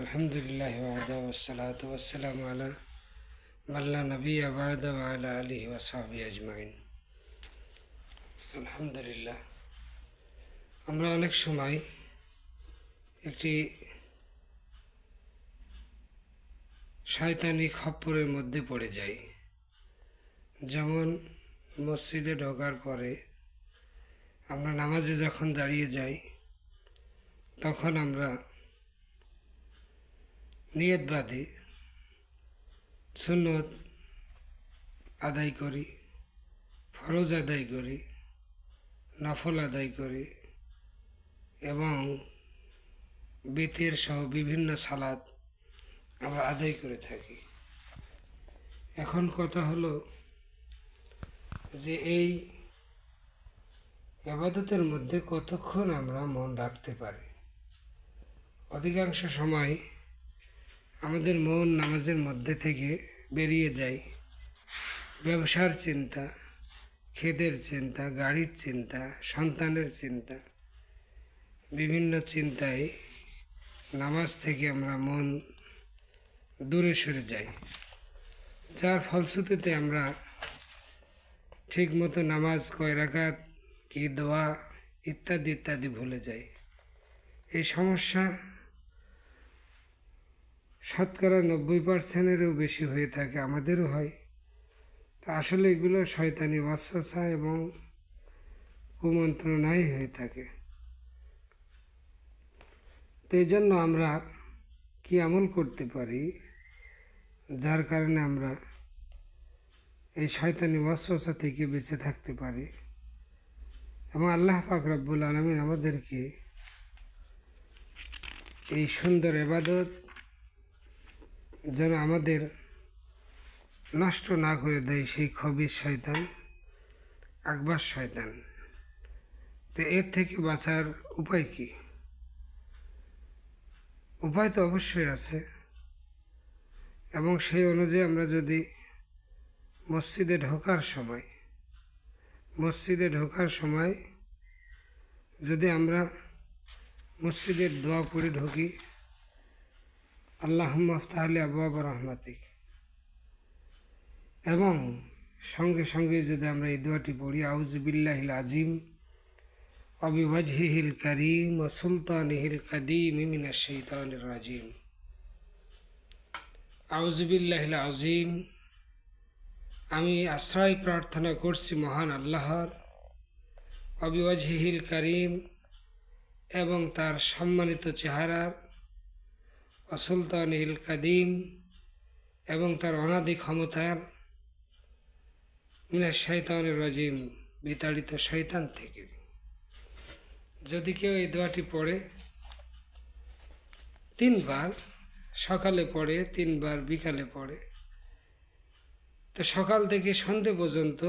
আলহামদুলিল্লাহ ওসালাত ওসালাম আলা মাল্লা নবী আবাদ আলা আলী ওয়াসাবি আজমাইন। আলহামদুলিল্লাহ। আমরা অনেক সময় একটি শয়তানি খপ্পরের মধ্যে পড়ে যাই। যেমন মসজিদে ঢোকার পরে আমরা নামাজে যখন দাঁড়িয়ে যাই, তখন আমরা নিয়ত বাদে সুন্নত আদায় করি, ফরজ আদায় করি, নফল আদায় করি এবং বেতের সহ বিভিন্ন সালাদ আমরা আদায় করে থাকি। এখন কথা হলো যে এই আবাদতের মধ্যে কতক্ষণ আমরা মন রাখতে পারি? অধিকাংশ সময় আমাদের মন নামাজের মধ্যে থেকে বেরিয়ে যায়। ব্যবসার চিন্তা, ক্ষেতের চিন্তা, গাড়ির চিন্তা, সন্তানের চিন্তা। বিভিন্ন চিন্তায় নামাজ থেকে আমরা মন দূরে সরে যাই। যার ফলশ্রুতিতে আমরা ঠিকমতো নামাজ কয় রাকাত কি দোয়া ইত্যাদি ইত্যাদি ভুলে যাই। এই সমস্যা শতকরা নব্বই পার্সেন্টেরও বেশি হয়ে থাকে, আমাদেরও হয়। তা আসলে এগুলো শয়তানি বাসা এবং কুমন্ত্রণাই হয়ে থাকে। তো এই জন্য আমরা কি আমল করতে পারি, যার কারণে আমরা এই শয়তানি ওয়াসওয়াসা থেকে বেঁচে থাকতে পারি এবং আল্লাহ পাক রব্বুল আলমিন আমাদেরকে এই সুন্দর এবাদত যেন আমাদের নষ্ট না করে দেয় সেই খবির শয়তান, আকবার শয়তান। তো এর থেকে বাঁচার উপায় কি? উপায় তো অবশ্যই আছে। এবং সেই অনুযায়ী আমরা যদি মসজিদে ঢোকার সময়, মসজিদে ঢোকার সময় যদি আমরা মসজিদের দোয়া পড়ে ঢুকি আল্লাহ তাহলে আবু রহমাতিক। এবং সঙ্গে সঙ্গে যদি আমরা এই দোয়াটি পড়ি আউজবিল্লাহিল আজিম অবিওয়াজহিল করিম ও সুলতানহিল কদিম মিনা শৈতানির রাজিম। আউজবিল্লাহিল আজিম আমি আশ্রয় প্রার্থনা করছি মহান আল্লাহর অবিওয়াজহিল করিম এবং তার সম্মানিত চেহারার অসুলতানিল কাদিম এবং তার অনাদি ক্ষমতার মিনা শৈতানের রাজিম, বিতাড়িত শৈতান থেকে। যদি কেউ এই দোয়াটি পড়ে, তিনবার সকালে পড়ে, তিনবার বিকালে পড়ে, তো সকাল থেকে সন্ধে পর্যন্ত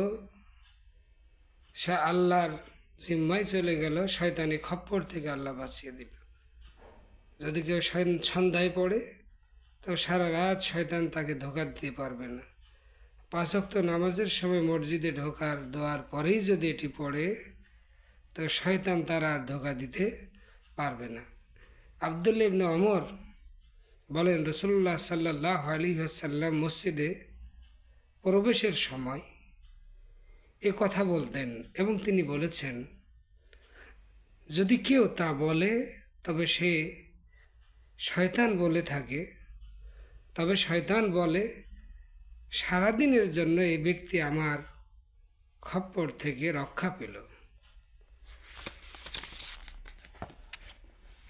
সে আল্লাহর জিম্মায় চলে গেল, শয়তানি খপ্পর থেকে আল্লাহ বাঁচিয়ে দিল। যদি কেউ সন্ধ্যায় পড়ে, তো সারা রাত শয়তান তাকে ধোকা দিতে পারবে না। পাঁচক্ত নামাজের সময় মসজিদে ঢোকার দোয়ার পরেই যদি এটি পড়ে, তো শয়তান তার আর ধোকা দিতে পারবে না। আবদুল ইবনে অমর বলেন রসুল্লাহ সাল্লাহ আলী আসাল্লাম মসজিদে প্রবেশের সময় এ কথা বলতেন এবং তিনি বলেছেন, যদি কেউ তা বলে, তবে সে শয়তান বলে থাকে। তবে শয়তান বলে, সারাদিনের জন্য এই ব্যক্তি আমার খপ্পর থেকে রক্ষা পেল।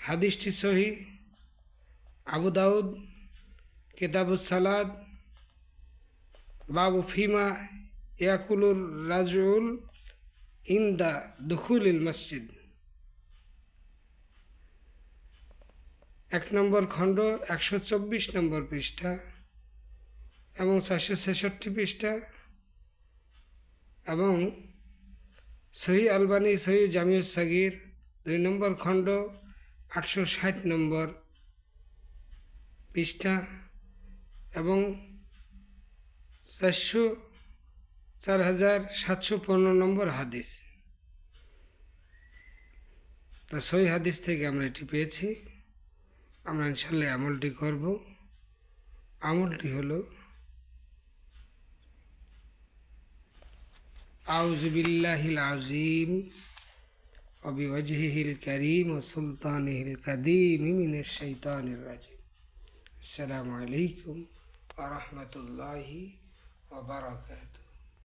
হাদিসটি সহি। আবু দাউদ, কেতাবুস সালাদ, বাবু ফিমা ইয়াকুলুর রাজুল ইন্দা দুখুল মসজিদ। এক নম্বর খণ্ড, একশো চব্বিশ নম্বর পৃষ্ঠা এবং চারশো ছেষট্টি পৃষ্ঠা এবং সহি আলবানি, সহি জামিউস সাগির, দুই নম্বর খণ্ড, আটশো ষাট নম্বর পৃষ্ঠা এবং চারশো, চার হাজার সাতশো পনেরো নম্বর হাদিস। তো সই হাদিস থেকে আমরা এটি পেয়েছি। আমরা ইনশাল্লাহ আমলটি করব। আমলটি হলো আউজবিল্লাহিল আজিম অবিওয়াজহিল করিম ও সুলতান হিল কাদিম ইমিনের শৈতানির রাজিম। আসসালামু আলাইকুম আ রহমতুল্লাহি ওবরাকাত